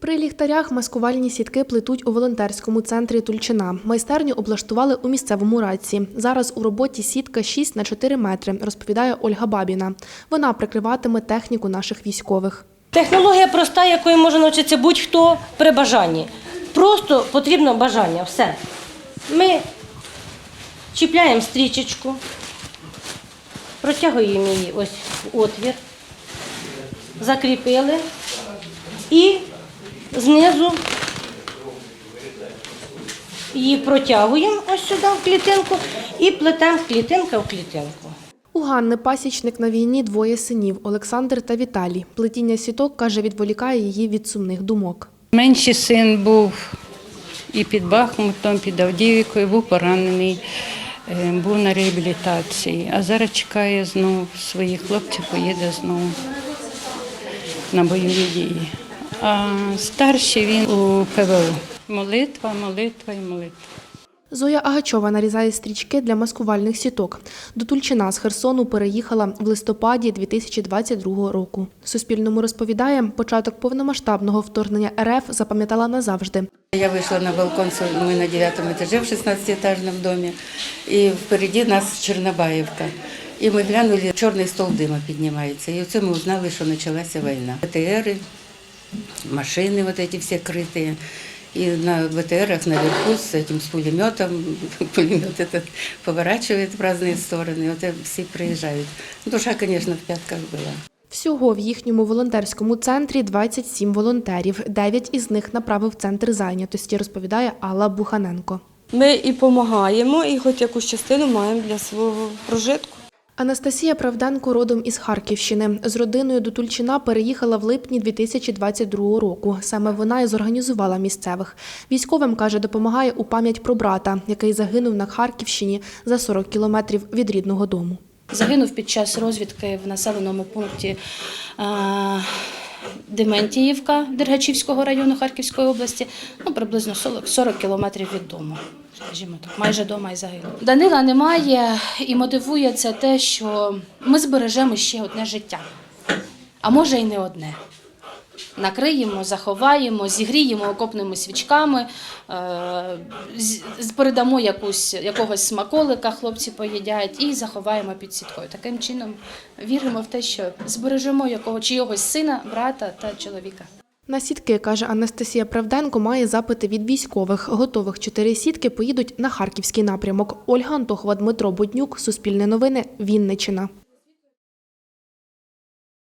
При ліхтарях маскувальні сітки плетуть у волонтерському центрі Тульчина. Майстерню облаштували у місцевому радці. Зараз у роботі сітка 6 на 4 метри, розповідає Ольга Бабіна. Вона прикриватиме техніку наших військових. Технологія проста, якою може навчитися будь-хто при бажанні. Просто потрібно бажання. Все. Ми чіпляємо стрічечку, протягуємо її ось в отвір, закріпили і знизу її протягуємо ось сюди в клітинку і плетемо з клітинка в клітинку. У Ганни пасічник на війні двоє синів Олександр та Віталій. Плетіння сіток, каже, відволікає її від сумних думок. Менший син був і під Бахмутом, під Авдіївкою, був поранений, е, був на реабілітації. А зараз чекає знову своїх хлопців, поїде знову на бойові дії А старший він у ПВО. Молитва, молитва і молитва. Зоя Агачова нарізає стрічки для маскувальних сіток. До Тульчина з Херсону переїхала в листопаді 2022 року. Суспільному розповідає, початок повномасштабного вторгнення РФ запам'ятала назавжди. Я вышла на балкон, свой- мы на девятом этаже в 16-этажном доме, и впереди нас Чернобаевка. И мы глянули, черный стол дыма поднимается. И оце мы узнали, что началась война. БТРы, машины вот эти все крытые. И на БТРах наверху с этим с пулеметом, пулемет этот поворачивает в разные стороны, вот это все приезжают. Душа, конечно, в пятках была. Всього в їхньому волонтерському центрі 27 волонтерів. Дев'ять із них направив центр зайнятості, розповідає Алла Буханенко. Ми і допомагаємо, і хоч якусь частину маємо для свого прожитку. Анастасія Правденко родом із Харківщини. З родиною до Тульчина переїхала в липні 2022 року. Саме вона і зорганізувала місцевих. Військовим, каже, допомагає у пам'ять про брата, який загинув на Харківщині за 40 кілометрів від рідного дому. Загинув під час розвідки в населеному пункті е, Дементіївка Дергачівського району Харківської області, ну приблизно 40, 40 кілометрів від дому. Скажімо так, майже дома і загинув. Данила немає і мотивує це те, що ми збережемо ще одне життя, а може й не одне. Накриємо, заховаємо, зігріємо окопними свічками, е, передамо якусь, якогось смаколика, хлопці поїдять, і заховаємо під сіткою. Таким чином віримо в те, що збережемо якого чийогось сина, брата та чоловіка. На сітки, каже Анастасія Правденко, має запити від військових. Готових чотири сітки поїдуть на харківський напрямок. Ольга Антохова, Дмитро Буднюк, Суспільне новини, Вінниччина.